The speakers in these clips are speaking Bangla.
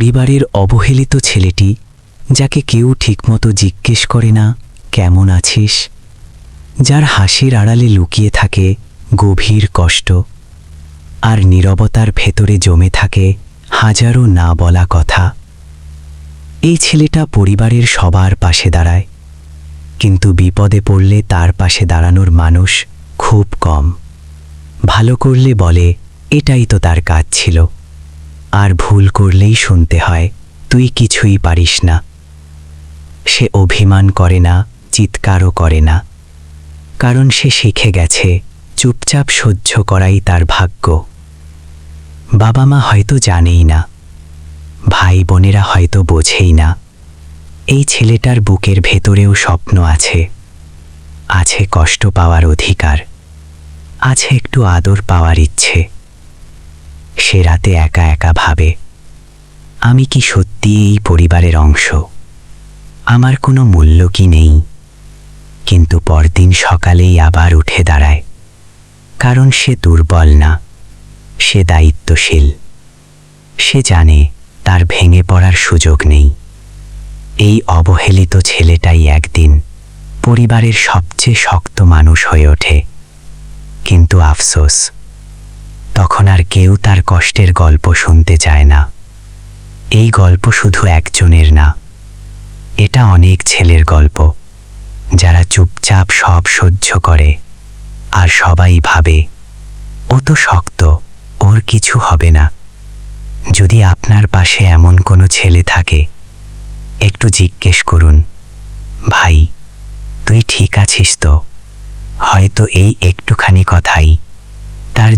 পরিবারের অবহেলিত ছেলেটি, যাকে কেউ ঠিকমতো জিজ্ঞেস করে না, কেমন আছিস? যার হাসির আড়ালে লুকিয়ে থাকে গভীর কষ্ট, আর নীরবতার ভেতরে জমে থাকে হাজারো না বলা কথা। এই ছেলেটা পরিবারের সবার পাশে দাঁড়ায়, কিন্তু বিপদে পড়লে তার পাশে দাঁড়ানোর মানুষ খুব কম। ভালো করলে বলে, এটাই তো তার কাজ ছিল। আর ভুল করলেই শুনতে হয়, তুই কিছুই পারিস না। সে অভিমান করে না, চিৎকারও করে না। কারণ সে শিখে গেছে, চুপচাপ সহ্য করাই তার ভাগ্য। বাবা মা হয়তো জানেই না ভাই বোনেরা হয়তো বোঝেই না, এই ছেলেটার বুকের ভেতরেও স্বপ্ন আছে। আছে কষ্ট পাওয়ার অধিকার, আছে একটু আদর পাওয়ার ইচ্ছে। সে রাতে একা একা ভাবে, আমি কি সত্যি এই পরিবারের অংশ? আমার কোনো মূল্য কি নেই? কিন্তু পরদিন সকালেই আবার উঠে দাঁড়ায়, কারণ সে দুর্বল না, সে দায়িত্বশীল। সে জানে তার ভেঙে পড়ার সুযোগ নেই। এই অবহেলিত ছেলেটাই একদিন পরিবারের সবচেয়ে শক্ত মানুষ হয়ে ওঠে। কিন্তু আফসোস তখন আর কেউ তার কষ্টের গল্প শুনতে চায় না। এই গল্প শুধু একজনের না, এটা অনেক ছেলের গল্প, যারা চুপচাপ সব সহ্য করে আর সবাই ভাবে, ও তো শক্ত, ওর কিছু হবে না। যদি আপনার পাশে এমন কোনো ছেলে থাকে, একটু জিজ্ঞেস করুন, ভাই, তুই ঠিক আছিস তো? হয়তো এই একটুখানি কথাই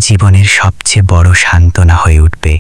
জীবনের সবচেয়ে বড় সান্ত্বনা হয়ে উঠবে।